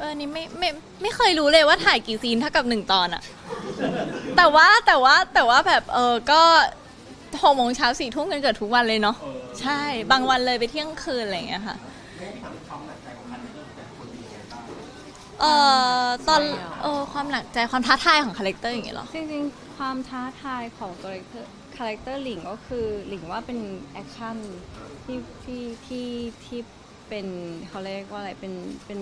เออนี่ไม่ไม่ไม่เคยรู้เลยว่าถ่ายกี่ซีนเท่ากับหนึ่งตอนอะแต่ว่าแต่ว่าแต่ว่าแบบเออก็หกโมงเช้าสี่ทุ่มกันเกิดทุกวันเลยเนาะใช่บางวันเลยไปเที่ยงคืนอะไรอย่างเงี้ยค่ะเออตอนเออความหนักใจความท้าทายของคาแรคเตอร์อย่างเงี้ยเหรอจริงๆ ความท้าทายของตัวคาแรคเตอร์หลิงก็คือหลิงว่าเป็นแอคชั่นที่ที่ที่ที่เป็นเขาเรียกว่าอะไรเป็นเป็น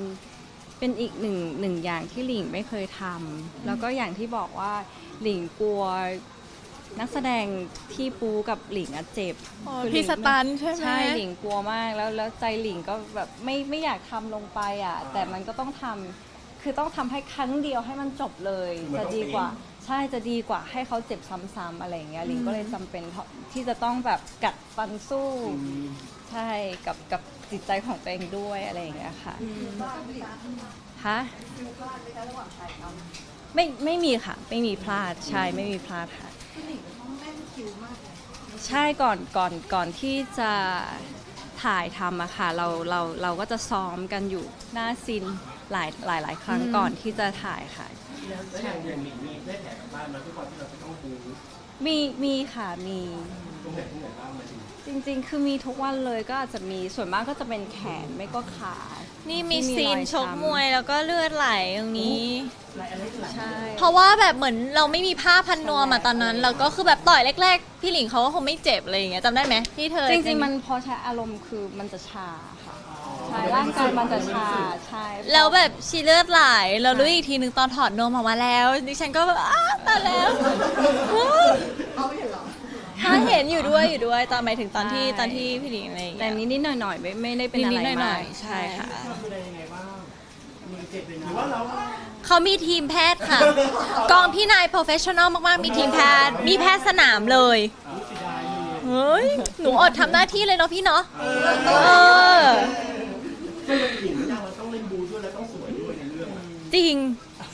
เป็นอีกหนึ่งหนึ่งอย่างที่หลิงไม่เคยทำแล้วก็อย่างที่บอกว่าหลิงกลัวนักแสดงที่ปูกับหลิงอะเจ็บอ๋อคือหลิงพี่สตันใช่ไหมใช่หลิงกลัวมากแล้วแล้วใจหลิงก็แบบไม่ไม่อยากทำลงไปอะ แต่มันก็ต้องทำคือต้องทำให้ครั้งเดียวให้มันจบเลยมันจะต้องดีกว่าปีใช่จะดีกว่าให้เขาเจ็บซ้ำๆอะไรอย่างเงี้ยหลิงก็เลยจำเป็นที่จะต้องแบบกัดฟันสู้ ใช่กับกับจิตใจของตัวเองด้วยอะไรอย่างเงี้ยค่ะฮะไม่ไม่มีค่ะ ไม่มีพลาดใช่ไม่มีพลาดค่ะใช่ก่อนก่อนก่อนที่จะถ่ายทำอะค่ะเราเราเราก็จะซ้อมกันอยู่หน้าซินหลายหลายหลายครั้งก่อนที่จะถ่ายค่ะแล้วอย่างอย่างหลิงมีได้แผลกลับบ้านมาทุกวันที่เราจะต้องบูมีมีค่ะมีตรงไหนตรงไหนบ้างมาถึง จริงๆ คือมีทุกวันเลยก็อาจจะมีส่วนมากก็จะเป็นแขนไม่ก็ขานี่มีที่มีซีนรอยชกช้ำมวยแล้วก็เลือดไหลตรงนี้ลายอะไรหลังใช่ เพราะว่าแบบเหมือนเราไม่มีผ้าพันนวมอะตอนนั้นแล้วก็คือแบบต่อยแรก ๆ พี่หลิงเขาก็คงไม่เจ็บอะไรอย่างเงี้ยจำได้ไหมที่เธอจริงๆ มันพอใช้อารมณ์คือมันจะชาค่ะใช่ร่างกายมันจะชาใช่แล้วแบบชีเลือดไหลเรารู้อีกทีหนึ่งตอนถอดนมออกมาแล้ว ดิฉันก็แบบอ้าตายแล้ว ถ้าเห็นอยู่ด้วยอยู่ด้วยตอนหมายถึงตอนที่ตอนที่พี่หลิงอะไรอย่างแต่เงี้ย นิดๆหน่อยๆไม่ไม่ได้เป็นอะไรนิดๆหน่มาอกยๆใช่ค่ะเราดูแลยังไงบ้างมือเจ็บเลยนะหรือว่าเราเขามีทีมแพทย์ค่ะ กองพี่นาย professional มากๆ มีทีมแพทย์ มีแพทย์สนามเลยเสียดายมือเฮ้ย หนูอดทำหน้าที่เลยเนาะพี่เนาะ เออซึ่งมันหลิงไม่ยากเราต้องเล่นบูด้วยแล้วต้องสวยด้วยในเรื่องอะจริง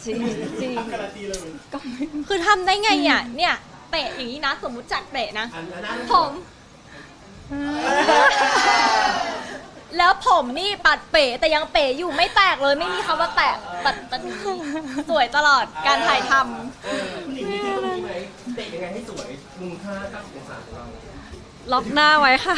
จริงจริง การันตีเลยก็ไม่คือทำได้ไงอะเนี่ย เปะอย่างนี้นะ สมมุติจัดเปะนะอันนั้นผม แล้วผมนี่ปัดเป๋แต่ยังเป๋อยู่ไม่แตกเลยไม่มีคำว่าแตกปัดปัดสวยตลอดการถ่ายทเออคุณหลิงมีเทคนิคไหมเตะยังไงให้สวยมุมค่าตั้งองศาของเราล็อกหน้าไว้ค่ะ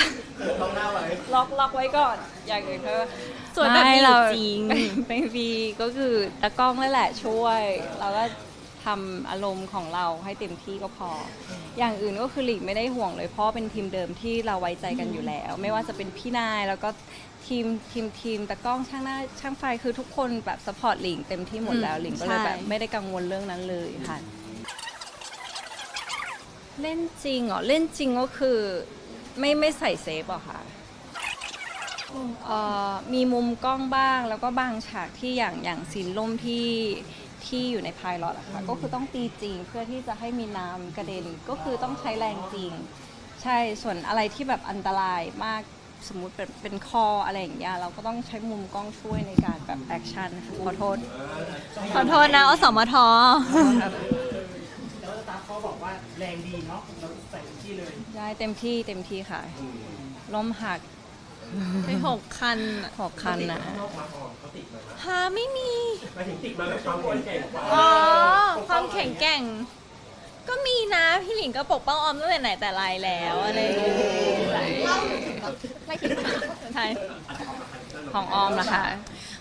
ลองหน้าไว้ล็อกล็อกไว้ก่อน อย่างอื่นก็ำสวยแบบไม่นี้เราจริง เป็นวีก็คือตะกล้องนั่นแหละช่วย เราก็ ทำอารมณ์ของเราให้เต็มที่ก็พอ อย่างอื่นก็คือหลีกไม่ได้ห่วงเลยเพราะเป็นทีมเดิมที่เราไว้ใจกันอยู่แล้ว ไม่ว่าจะเป็นพี่นายแล้วก็ทีมทีมทีมตะกล้องช่างหน้าช่างไฟคือทุกคนแบบสปอร์ตหลิงเต็มที่หมดแล้วอืมหลิงก็เลยใช่แบบไม่ได้กังวลเรื่องนั้นเลยค่ะ เล่นจริงเหรอเล่นจริงก็คือไม่ไม่ใส่เซฟเหรอคะเอ่อมีมุมกล้องบ้างแล้วก็บางฉากที่อย่างอย่างซีนล่มที่ ที่อยู่ในพายลอตอะค่ะก็คือต้องตีจริงเพื่อที่จะให้มีน้ำกระเด็นก็คือต้องใช้แรงจริง ใช่ส่วนอะไรที่แบบอันตรายมากสมมุติเป็นเป็นคออะไรอย่างเงี้ยเราก็ต้องใช้มุมกล้องช่วยในการแบบแอคชั่นค่ะขอโทษ ขอโทษนะอสมท แล้วตาเขาบอกว่าแรงดีเนาะเราใส่ที่เลย ได้เต็มที่เต็มที่ค่ะล้มหัก ไปหกคันอะหกคันนะข้างนอกมาก่อนเขาติดมานะหาไม่มี หมายถึงติดมาแบบความแข็งแกร่งกว่าอ๋อ ความแข็งแกร่ง ก็มีนะ พี่หลิงก็ปกป้องออมตั้งแต่ไหนแต่ไรแล้วอะไรอย่างเงี้ยไม่คิดใช่ของออมนะคะ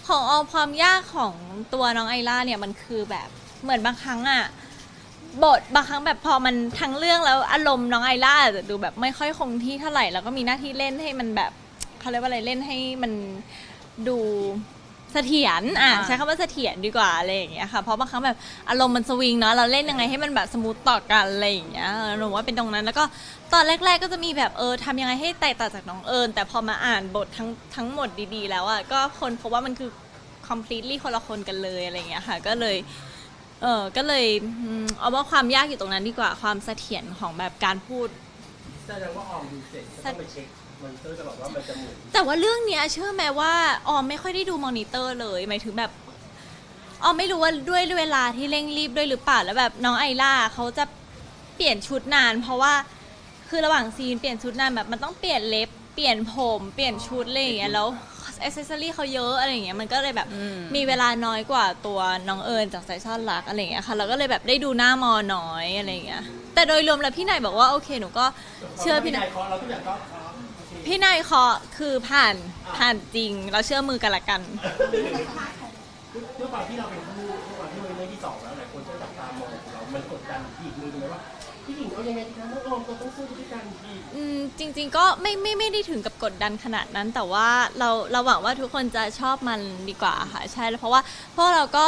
ของออมความยากของตัวน้องไอล่าเนี่ยมันคือแบบเหมือนบางครั้งอะบทบางครั้งแบบพอมันทั้งเรื่องแล้วอารมณ์น้องไอล่าอาจจะดูแบบไม่ค่อยคงที่เท่าไหร่แล้วก็มีหน้าที่เล่นให้มันแบบ เขาเรียกว่าอะไรเล่นให้มันดูเสถียรอะอ่าใช้คำว่าเสถียรดีกว่าอะไรอย่างเงี้ยค่ะเพราะบางครั้งแบบอารมณ์มันสวิงเนาะเราเล่นยังไงให้มันแบบสมูทต่อกันอะไรอย่างเงี้ยเออหนูว่าเป็นตรงนั้นแล้วก็ตอนแรก ๆ ก็จะมีแบบเออทำยังไงให้แตกต่างจากน้องเอิญแต่พอมาอ่านบททั้งทั้งหมดดีๆ แล้วอะก็คนพบว่ามันคือ completely คนละคนกันเลยอะไรอย่างเงี้ยค่ะก็เลยเออก็เลยอืมเอาว่าความยากอยู่ตรงนั้นดีกว่าความเสถียรของแบบการพูดแสดงว่าออมดูเสร็จก็ต้องไปเช็ค มอนิเตอร์ตลอดว่ามันจะหมุนแต่ว่าเรื่องเนี้ยเชื่อไหมว่าออมไม่ค่อยได้ดูมอนิเตอร์เลยหมายถึงแบบออมไม่รู้ว่าด้วยเวลาที่เร่งรีบด้วยหรือเปล่าแล้วแบบน้องไอล่าเขาจะเปลี่ยนชุดนาน เพราะว่าคือระหว่างซีนเปลี่ยนชุดนานแบบมันต้องเปลี่ยนเล็บเปลี่ยนผมเปลี่ยนชุดอะไรอย่างเงี้ยแล้วอ c เซสซอรี่เขาเยอะอะไรอย่างเงี้ยมันก็เลยแบบอืมมีเวลาน้อยกว่าตัวน้องเอิญจากสายซ่อนรักอะไรอย่างเงี้ยค่ะเราก็เลยแบบได้ดูหน้ามอน้อยอะไรอย่างเงี้ยแต่โดยรวมแล้วพี่นายบอกว่าโอเคหนูก็เชื่อพี่นายเคาะเราทุกอย่างก็เคาะโอเค พี่นายเคาะคือผ่านผ่านจริงเราเชื่อมือกันละกัน ด้วยความที่เราเป็นผู้ด้วยความที่เราเป็นเรื่องที่สองแล้วหลายคนก็จับตามองเรา มันกดดันอีกมือนึงไหมว่าพี่หญิงเอายังไงดีนะน้องออมเราต้องสู้ด้วยกันอีกอืมจริง ๆ ก็ไม่ไม่ไม่ได้ถึงกับกดดันขนาดนั้น แต่ว่าเราเราหวังว่าทุกคนจะชอบมันดีกว่าค่ะใช่แล้วเพราะว่าเพราะเราก็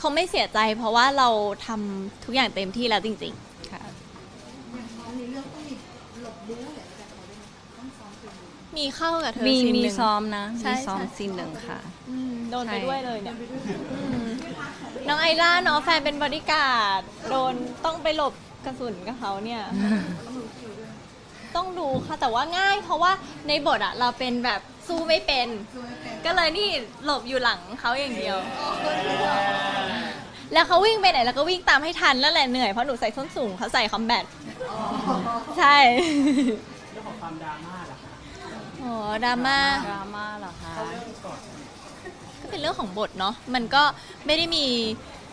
คงไม่เสียใจ เพราะว่าเราทำทุกอย่างเต็มที่แล้วจริง ๆ มีเข้ากับเธอมีซีนมีหนึ่ง ซ้อมนะ ใช่มีซ้อมใช่ ซีนหนึ่งค่ะ อืมโดนไปใช่ ด้วยเลยเนี่ยอืมน้องไอล่าเนาะแฟนเป็นบอดี้การ์ดโดนต้องไปหลบกระสุนกับเขาเนี่ย ต้องดูค่ะแต่ว่าง่ายเพราะว่าในบทอะเราเป็นแบบสู้ไม่เป็น ก็เลยนี่หลบอยู่หลังเขาอย่างเดียว แล้วเขาวิ่งไปไหนแล้วก็วิ่งตามให้ทันนั่นแหละเหนื่อยเพราะหนูใส่ส้นสูงเขาใส่คอมแบทใช่ เรื่องของความดราม่า ล่ะคะโอ้ดราม่า ดราม่าเหรอคะ ก็เป็นเรื่องของบทเนาะ มันก็ไม่ได้มี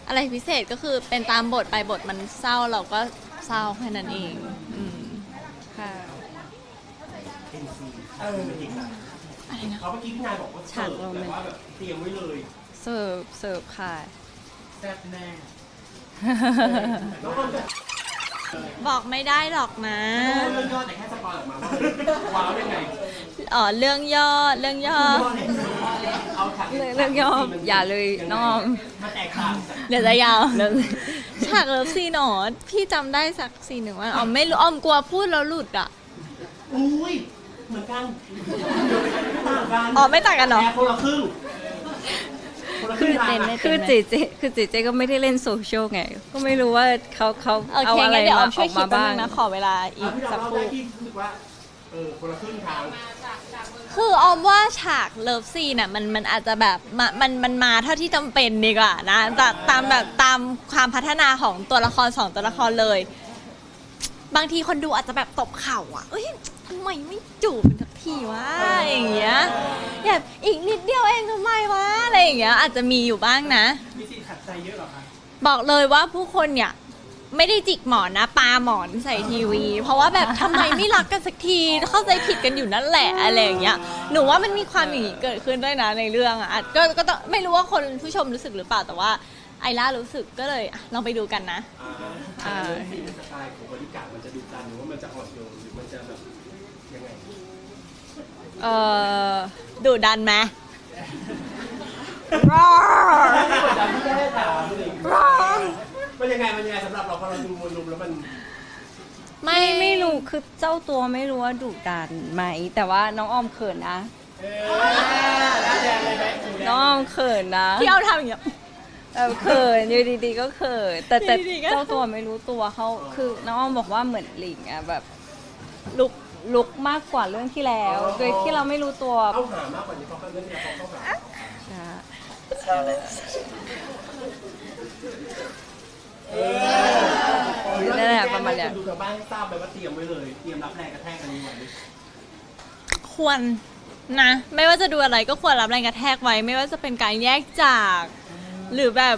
อะไรพิเศษก็คือเป็นตามบทไปบทมันเศร้าเราก็เศร้าแค่นั้นเองอืมค่ะ เอ็นซีเออจริงนะอะไรนะ เขาเมื่อกี้พี่นายบอกว่าเสิร์ฟแบบว่าแบบเตรียมไว้เลยเสิร์ฟเสิร์ฟค่ะ แซ่บแน่น้องออมจะบอกไม่ได้หรอกนะ เรื่องย่อแต่แค่สปอยออกมาว่าว้าวยังไง อ๋อเรื่องย่อเรื่องย่อเอาถังเรื่องเรื่องย่ออย่าเลยน้องมาแตกต่างจากเดี๋ยวจะยาวเรื่องฉากเลิฟซีนหนอพี่จำได้สักซีนหนึ่งว่าอ๋อไม่รู้อ๋อมกลัวพูดแล้วหลุดอะอุ้ยเหมือนกันต่างกันอ๋อไม่ต่างกันเหรอแค่คนละครึ่งคนละครึ่งทางเต้นอะไม่คือเจเจคือเจเจก็ไม่ได้เล่นโซเชียลไง ก็ไม่รู้ว่าเขาเขาโอเอาเคอะไรงั้นเดี๋ยวอมาอมอช่วอยกคิมาดแป๊บบ้านึงงนะขอเวลาอีอะกพี่เราสักเล่าครู่ ได้ที่รู้สึกว่าเออคนละครึ่งทาง คือออมว่าฉากเลิฟซีนอะมันมันอาจจะแบบมามันมันมาเท่าที่จำเป็นดีกว่านะแต่ตามแบบตามความพัฒนาของตัวละครสองตัวละครเลย บางทีคนดูอาจจะแบบตบเข่าอะเอ้ยทำไมไม่จูบกันสักทีวะอย่างเงี้ยแบบอีกนิดเดียวเองทำไมวะอะไรอย่างเงี้ยอาจจะมีอยู่บ้างนะ มีสิทธิ์ขัดใจเยอะเหรอคะ บอกเลยว่าผู้คนเนี่ย ไม่ได้จิกหมอนนะปาหมอนใส่ทีวี เพราะว่าแบบทำไมไม่รักกันสักทีเข้าใจผิดกันอยู่นั่นแหละอะไรอย่างเงี้ยหนูว่ามันมีความอย่างนี้เกิดขึ้นด้วยนะในเรื่องอะอาจก็ก็ต้องไม่รู้ว่าคนผู้ชมรู้สึกหรือเปล่าแต่ว่าไอล่ารู้สึกก็เลยอะลองไปดูกันนะ อ่า เรื่องที่สไตล์ของบริการดมันจะดุดันหรือว่ามันจะอ่อนโยนหรือมันจะแบบยังไงเออดูดันไหม กดดันที่ได้ถามเลย มันยังไงมันยังไงสำหรับเราพอเราดูมวลรวมแล้วมันไม่ไม่ไม่รู้คือเจ้าตัวไม่รู้ว่าดุดันไหม แต่ว่าน้องออมเขินนะเออได้แดงเลยไหมน้องออมเขินนะที่เอาทำอย่างเงี้ย แบบเขินอยู่ดีๆก็เขินแต่แต่อยู่ดีๆก็ เจ้าตัวไม่รู้ตัวเขาคือน้องออมบอกว่าเหมือนหลิงอะแบบลุกลุกมากกว่าเรื่องที่แล้ว โดยที่เราไม่รู้ตัวเอาหามากกว่านี้เพราะเรื่องที่เราต้องหา ใช่ นั่นแหละประมาณเนี้ย ดูทางบ้านให้ทราบไปว่าเตรียมไว้เลย เตรียมรับแรงกระแทกกันนี้ไว้ควรนะ ไม่ว่าจะดูอะไรก็ควรรับแรงกระแทกไว้ ไม่ว่าจะเป็นการแยกจาก หรือแบบ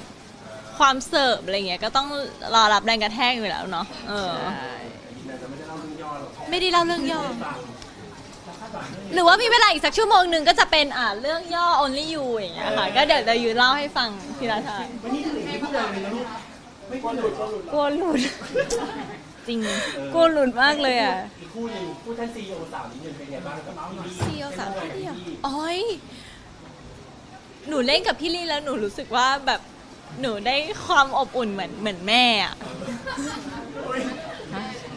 ความเสิร์ฟอะไรเงี้ยก็ต้องรอรับแรงกระแทกอยู่แล้วเนาะเออ แต่จะไม่ได้เล่าเรื่องย่อหรอกไม่ได้เล่าเรื่องย่อ หรือว่ามีเวลาอีกสักชั่วโมงหนึ่งก็จะเป็นอ่าเรื่องย่อ only you อย่างเงี้ยค่ะ ก็เดี๋ยวจะยืนเล่าให้ฟังทีละทาง วันนี้ถึงที่พูดอะไรเลยนะลูก ไม่กลัวหลุดกลัวหลุดกลัวหลุด จริงกลัวหลุดมากเลยอะ อีกคู่หนึ่งคู่ท่านซีโอสาวนิดนึงเป็นไงบ้างกับพี่ลี่ซีโอสาวเป็นพี่ไงลี่กับพี่อ๋อย หนูเล่นกับพี่ลี่แล้วหนูรู้สึกว่าแบบหนูได้ความอบอุ่นเหมือนเหมือนแม่อะ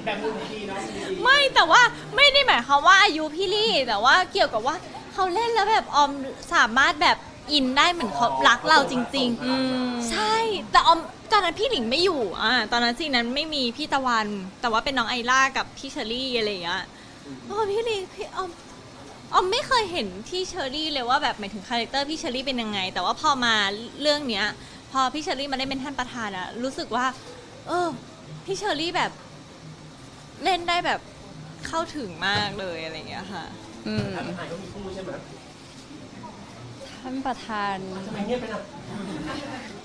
แบบมุมดีเนาะมุมดีไม่แต่ว่าไม่ได้หมายความว่าอายุพี่ลี่แต่ว่าเกี่ยวกับว่าเขาเล่นแล้วแบบออมสามารถแบบ อินได้เหมือนเขารักเราจริง อืมๆใช่ แต่ออมตอนนั้นพี่หลิงไม่อยู่อ่าตอนนั้นสิ่งนั้นไม่มีพี่ตะวัน แต่ว่าเป็นน้องไอล่ากับพี่เชอรี่อะไรอย่างเงี้ยโอ้พี่หลิงพี่ออมออมไม่เคยเห็นพี่เชอรี่เลยว่าแบบหมายถึงคาแรคเตอร์พี่เชอรี่เป็นยังไง แต่ว่าพอมาเรื่องเนี้ย พอพี่เชอรี่มาได้เป็นท่านประธานอะรู้สึกว่า เออ พี่เชอรี่แบบเล่นได้แบบเข้าถึงมากเลยอะไรอย่างเงี้ยค่ะ อืมทางไทยก็มีคู่ใช่ไหม ท่านประธานทำไมเงียบไปน่ะ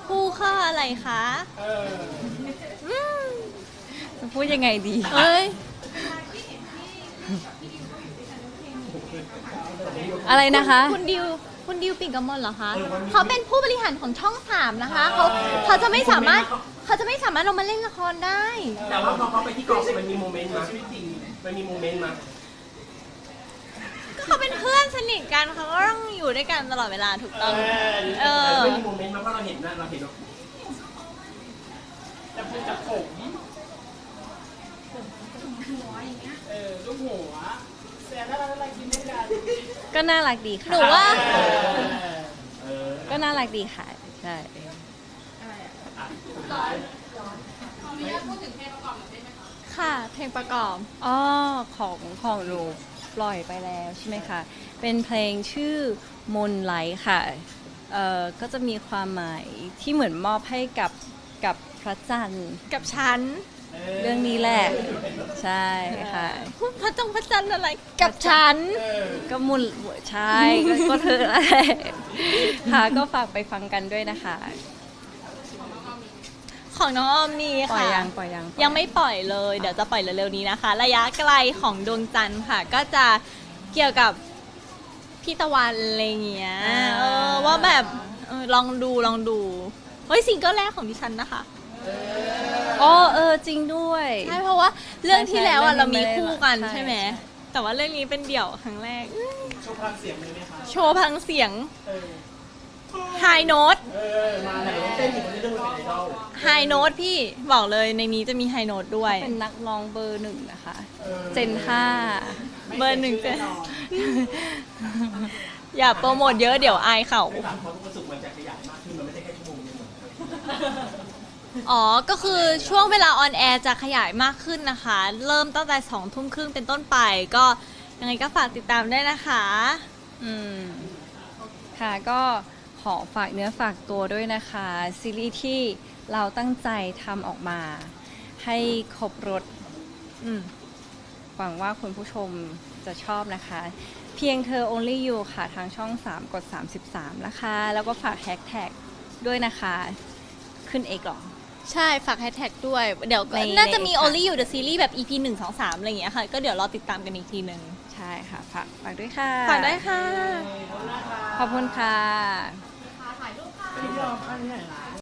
คู่ค่าอะไรคะเอออืมจะพูดยังไงดีเอ้ยอะไรนะคะ คุณดิวคุณดิวปิ่นกมลเหรอคะเขาเป็นผู้บริหารของช่องสามนะคะเขาเขาจะไม่สามารถเขาจะไม่สามารถลงมาเล่นละครได้ แต่ว่าพอเขาไปที่กองมันมีโมเมนต์มาชีวิตจริงมันมีโมเมนต์มาก็เขาเป็นเพื่อน สนิทกันเขาก็ต้องอยู่ด้วยกันตลอดเวลาถูกต้อง เออไม่มีโมเมนต์มาเพราะเราเห็นนะเราเห็นว่าจับมือจับผมเออลูกหัวแซนน่ารักอะไรกินด้วยกันก็น่ารักดีค่ะหนูว่า เออก็น่ารักดีค่ะ ใช่ค่ะ เพลงประกอบ อ๋อ ของของหนูปล่อยไปแล้วใช่ไหมคะ เป็นเพลงชื่อมนไลท์ค่ะเอ่อก็จะมีความหมายที่เหมือนมอบให้กับกับพระจันทร์ กับฉันเรื่องนี้แหละ ใช่ค่ะพูดพระจงพระจันทร์อะไร กับฉัน ก็มุนใช่ก็ก็เธอแหละค่ะก็ฝากไปฟังกันด้วยนะคะ ของน้องออมมีปล่อยค่ะ ยังปล่อยยังยังไม่ปล่อยเลย เดี๋ยวจะปล่อยเร็วๆนี้นะคะ ระยะไกลของดวงจันทร์ค่ะ ก็จะเกี่ยวกับ พี่ตะวันอะไรเงี้ยเออว่าแบบเออลองดูลองดูเฮ้ยซิงเกิลแรกของดิฉันนะคะอ๋อเออจริงด้วย ใช่เพราะว่าเรื่องที่แล้วอะใช่เรามีคู่กันใช่ ใช่ไหมแต่ว่าเรื่องนี้เป็นเดี่ยวครั้งแรกอื้อโชว์พลังเสียงเลยไหมคะ โชว์พลังเสียงเออ ไฮโน้ตเออ มาแล้วเต้นอยู่ในเรื่องเป็นไอดอลไฮโน้ตพี่บอกเลยในนี้จะมีไฮโน้ตด้วย เป็นนักร้องเบอร์หนึ่งนะคะออเจนห้า เบอร์หนึ่งเจนอย่าโปรโมทเยอะเดี๋ยวอายเขา ไม่ถามความรู้สึกมันจะขยายมากขึ้นมันไม่ใช่แค่ชั่วโมงเดียวเหมือนอ๋อ ก็คือช่วงเวลาออนแอร์จะขยายมากขึ้นนะคะ เริ่มตั้งแต่สองทุ่มครึ่งเป็นต้นไป ก็ยังไงก็ฝากติดตามด้วยนะคะ อืมค่ะก็ขอฝากเนื้อฝากตัวด้วยนะคะ ซีรีส์ที่เราตั้งใจทำออกมา ให้ครบรถอืม หวังว่าคุณผู้ชมจะชอบนะคะ เพียงเธอ only you ค่ะทางช่อง 3 กด 33 นะคะ แล้วก็ฝากแฮชแท็กด้วยนะคะ ขึ้นเอกหรอ ใช่ ฝากแฮชแท็กด้วย เดี๋ยวก็ในน่าจะมี ในค่ะ Only You the Series แบบ EP 1 2 3 อะไรอย่างเงี้ยค่ะ ก็เดี๋ยวรอติดตามกันอีกทีหนึ่งใช่ค่ะ ฝากฝากด้วยค่ะ ฝากด้วยค่ะ ขอบคุณค่ะไม่ยอมอันนี้ไหนล่ะ